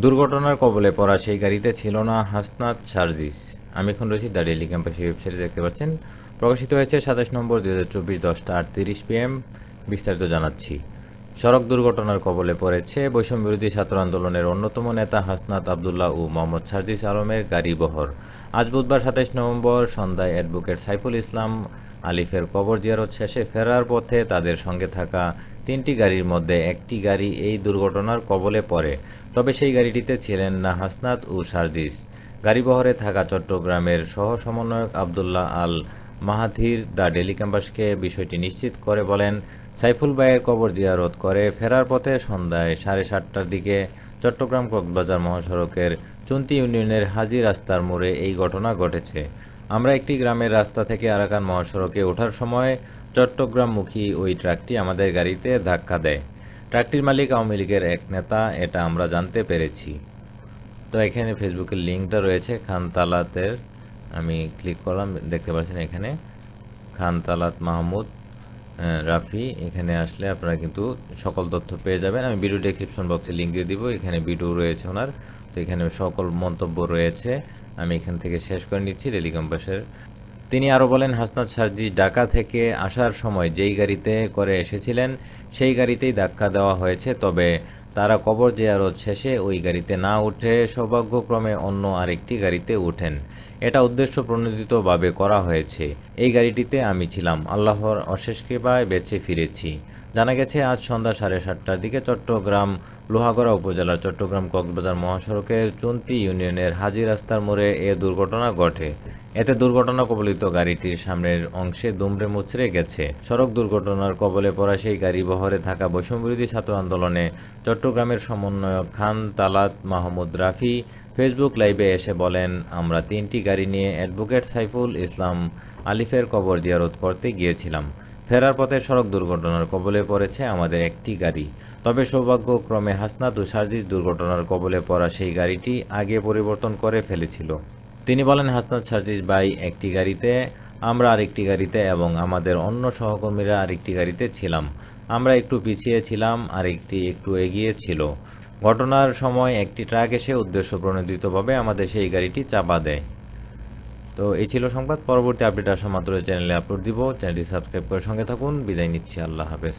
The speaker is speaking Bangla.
দুর্ঘটনার কবলে পড়া সেই গাড়িতে ছিল না হাসনাত সার্জিস। আমি এখন রয়েছি দ্য ডেলি ক্যাম্পাসের ওয়েবসাইটে, দেখতে পাচ্ছেন। প্রকাশিত হয়েছে সাতাশ নম্বর দু হাজার চব্বিশ দশটা আটত্রিশ পিএম। বিস্তারিত জানাচ্ছি। সড়ক দুর্ঘটনার কবলে পড়েছে বৈষম্য বিরোধী ছাত্র আন্দোলনের অন্যতম নেতা হাসনাত আবদুল্লাহ ও মোহাম্মদ সার্জিস আলমের গাড়ি বহর। আজ বুধবার সাতাইশ নভেম্বর সন্ধ্যায় অ্যাডভোকেট সাইফুল ইসলাম আলিফের কবর জিয়ারত শেষে ফেরার পথে তাদের সঙ্গে থাকা তিনটি গাড়ির মধ্যে একটি গাড়ি এই দুর্ঘটনার কবলে পড়ে, তবে সেই গাড়িটিতে ছিলেন না হাসনাত ও সার্জিস। গাড়িবহরে থাকা চট্টগ্রামের সহ সমন্বয়ক আবদুল্লাহ আল মাহাথির দ্য ডেলি ক্যাম্পাসকে বিষয়টি নিশ্চিত করে বলেন, সাইফুল ভাইয়ের কবর জিয়ারত করে ফেরার পথে সন্ধ্যায় সাড়ে সাতটার দিকে চট্টগ্রাম কক্সবাজার মহাসড়কের চুন্তি ইউনিয়নের হাজি রাস্তার মোড়ে এই ঘটনা ঘটেছে। আমরা একটি গ্রামের রাস্তা থেকে আরাকান মহাসড়কে ওঠার সময় চট্টগ্রামমুখী ওই ট্রাকটি আমাদের গাড়িতে ধাক্কা দেয়। ট্রাকটির মালিক আওয়ামী লীগের এক নেতা, এটা আমরা জানতে পেরেছি। তো এখানে ফেসবুকের লিঙ্কটা রয়েছে খান তালাতের আমি ক্লিক করলাম, দেখতে পাচ্ছেন এখানে। খান তালাত মাহমুদ রাফি, এখানে আসলে আপনারা কিন্তু সকল তথ্য পেয়ে যাবেন। আমি ভিডিও ডেসক্রিপশন বক্সে লিঙ্ক দিয়ে দিব, এখানে ভিডিও রয়েছে ওনার। তো এখানে সকল মন্তব্য রয়েছে। আমি এখান থেকে শেষ করে নিচ্ছি রেলি ক্যাম্পাসের তিনি আরও বলেন, হাসনাত সার্জি ঢাকা থেকে আসার সময় যেই গাড়িতে করে এসেছিলেন, সেই গাড়িতেই ধাক্কা দেওয়া হয়েছে। তবে তারা কবর জিয়ারত শেষে ওই গাড়িতে না উঠে সৌভাগ্যক্রমে অন্য আরেকটি গাড়িতে উঠেন। এটা উদ্দেশ্য প্রণোদিতভাবে করা হয়েছে। এই গাড়িটিতে আমি ছিলাম। আল্লাহর অশেষ কৃপায় বেঁচে ফিরেছি। জানা গেছে, আজ সন্ধ্যা সাড়ে সাতটার দিকে চট্টগ্রাম লোহাগড়া উপজেলার চট্টগ্রাম কক্সবাজার মহাসড়কের চুন্তি ইউনিয়নের হাজি রাস্তার মোড়ে এ দুর্ঘটনা ঘটে। এতে দুর্ঘটনা কবলিত গাড়িটির সামনের অংশে দুমড়ে মুচড়ে গেছে। সড়ক দুর্ঘটনার কবলে পড়া সেই গাড়ি বহরে থাকা বৈষম্যবিরোধী ছাত্র আন্দোলনে চট্টগ্রামের সমন্বয়ক খান তালাত মাহমুদ রাফি ফেসবুক লাইভে এসে বলেন, আমরা তিনটি গাড়ি নিয়ে অ্যাডভোকেট সাইফুল ইসলাম আলিফের কবর জিয়ারত করতে গিয়েছিলাম। ফেরার পথে সড়ক দুর্ঘটনার কবলে পড়েছে আমাদের একটি গাড়ি। তবে সৌভাগ্যক্রমে হাসনাত ও সার্জিস দুর্ঘটনার কবলে পড়া সেই গাড়িটি আগে পরিবর্তন করে ফেলেছিল। তিনি বলেন, হাসনাত, সার্জিস ভাই একটি গাড়িতে, আমরা আরেকটি গাড়িতে এবং আমাদের অন্য সহকর্মীরা আরেকটি গাড়িতে ছিলাম। আমরা একটু পিছিয়ে ছিলাম, আরেকটি একটু এগিয়ে ছিল। ঘটনার সময় একটি ট্রাক এসে উদ্দেশ্য প্রণোদিতভাবে আমাদের সেই গাড়িটি চাপা দেয়। তো এই ছিল সংবাদ। পরবর্তী আপডেট আসা মাত্র চ্যানেলে আপলোড দিব। চ্যানেলটি সাবস্ক্রাইব করে সঙ্গে থাকুন। বিদায় নিচ্ছি। আল্লাহ হাফেজ।